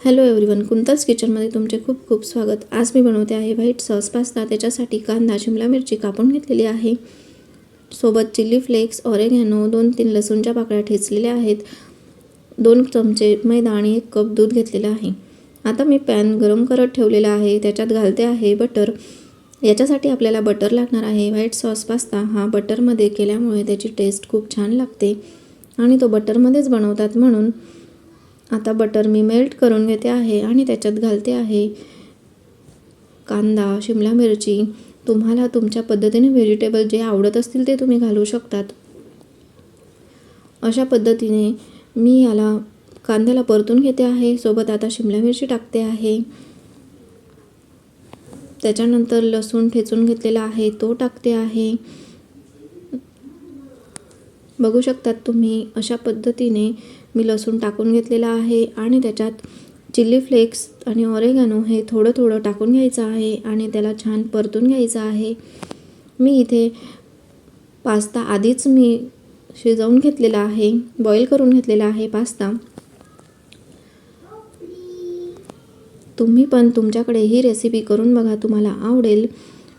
Hello everyone कुंताच किचनमध्ये तुमचे खूप खूप स्वागत. आज मी बनवते आहे व्हाईट सॉस पास्ता. त्याच्यासाठी कांदा शिमला मिरची कापून घेतलेली आहे. सोबत चिली फ्लेक्स ऑरेगॅनो दोन तीन लसूणच्या पाकळ्या ठेचलेल्या आहेत. दोन चमचे मैदा आणि एक कप दूध घेतलेलं आहे. आता मी पॅन गरम करत ठेवलेला आहे. त्याच्यात घालते आहे बटर. याच्यासाठी आपल्याला बटर लागणार आहे. व्हाईट सॉस पास्ता हा बटरमध्ये केल्यामुळे त्याची टेस्ट खूप छान लागते. आणि तो बटरमध्येच बनवतात म्हणून आता बटर मी मेल्ट करून घेते आहे आणि त्याच्यात घालते आहे कांदा शिमला मिरची. तुम्हाला तुमच्या पद्धतीने व्हेजिटेबल जे आवडत असतील ते तुम्ही घालू शकतात. अशा पद्धतीने मी याला कांद्याला परतून घेते आहे. सोबत आता शिमला मिरची टाकते आहे. त्याच्यानंतर लसूण ठेचून घेतलेला आहे. तो टाकते आहे. बघू शकतात तुम्ही अशा पद्धतीने मी लसूण टाकून घेतलेला आहे आणि त्याच्यात चिल्ली फ्लेक्स आणि ऑरेगॅनो हे थोडं थोडं टाकून घ्यायचं आहे आणि त्याला छान परतून घ्यायचं आहे. मी इथे पास्ता आधीच मी शिजवून घेतलेला आहे बॉईल करून घेतलेला आहे पास्ता. तुम्ही पण तुमच्याकडे ही रेसिपी करून बघा तुम्हाला आवडेल.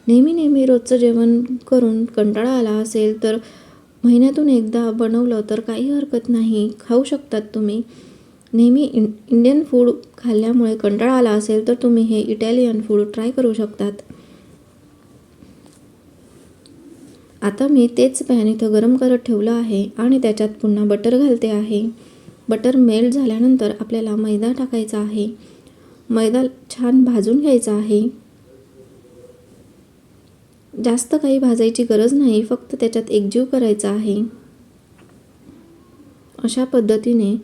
नेहमी नेहमी रोजचं जेवण करून कंटाळा आला असेल तर महिन्यातून एकदा बनवलं तर काही हरकत नाही. खाऊ शकतात तुम्ही. नेहमी इं इंडियन फूड खाल्ल्यामुळे कंटाळा आला असेल तर तुम्ही हे इटॅलियन फूड ट्राय करू शकतात. आता मी तेच पॅन इथं गरम करत ठेवलं आहे आणि त्याच्यात पुन्हा बटर घालते आहे. बटर मेल्ट झाल्यानंतर आपल्याला मैदा टाकायचा आहे. मैदा छान भाजून घ्यायचा आहे. जास्त काही भाजायची गरज नाही फक्त त्याच्यात एकजीव करायचा आहे. अशा पद्धतीने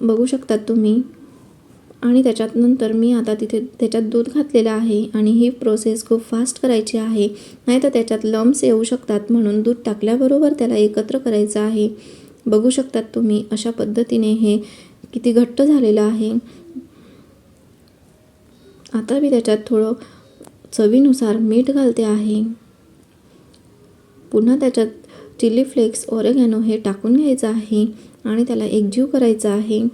बघू शकतात तुम्ही. आणि त्याच्यात नंतर मी आता तिथे त्याच्यात दूध घातलेलं आहे आणि ही प्रोसेस खूप फास्ट करायची आहे. नाही तर त्याच्यात लम्स येऊ शकतात म्हणून दूध टाकल्याबरोबर त्याला एकत्र करायचं आहे. बघू शकतात तुम्ही अशा पद्धतीने हे किती घट्ट झालेलं आहे. आता मी त्याच्यात थोडं चवीनुसार मीठ घालते आहे. पुन्हा त्याच्यात चिली फ्लेक्स ओरेगॅनो हे टाकून घ्यायचं आहे आणि त्याला एकजीव करायचा आहे.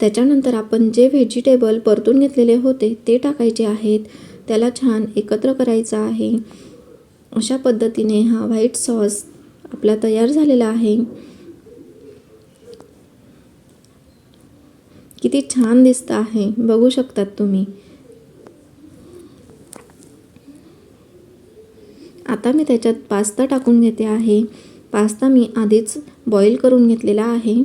त्याच्यानंतर आपण जे व्हेजिटेबल परतून घेतलेले होते ते टाकायचे आहेत. त्याला छान एकत्र करायचं आहे. अशा पद्धतीने हा व्हाईट सॉस आपला तयार झालेला आहे. किती छान दिसतं आहे. बघू शकतात तुम्ही. आता मी त्याच्यात पास्ता टाकून घेते आहे. पास्ता मी आधीच बॉईल करून घेतलेला आहे.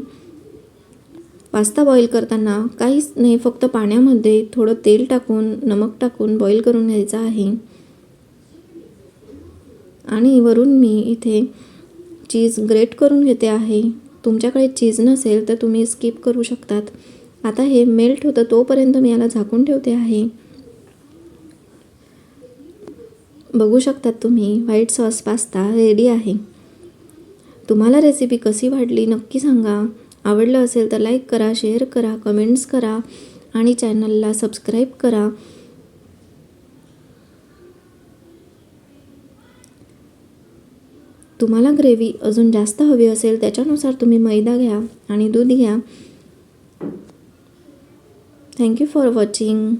पास्ता बॉईल करताना काहीच नाही फक्त पाण्यामध्ये थोडं तेल टाकून नमक टाकून बॉईल करून घ्यायचं आहे. आणि वरून मी इथे चीज ग्रेट करून घेते आहे. तुमच्याकडे चीज नसेल तर तुम्ही स्किप करू शकतात. आता हे मेल्ट होतं तोपर्यंत मी याला झाकून ठेवते आहे. बघू शकतात तुम्ही व्हाईट सॉस पास्ता रेडी आहे. तुम्हाला रेसिपी कशी वाटली नक्की सांगा. आवडलं असेल तर लाईक करा शेअर करा कमेंट्स करा आणि चॅनलला सबस्क्राईब करा. तुम्हाला ग्रेव्ही अजून जास्त हवी असेल त्याच्यानुसार तुम्ही मैदा घ्या आणि दूध घ्या. Thank you for watching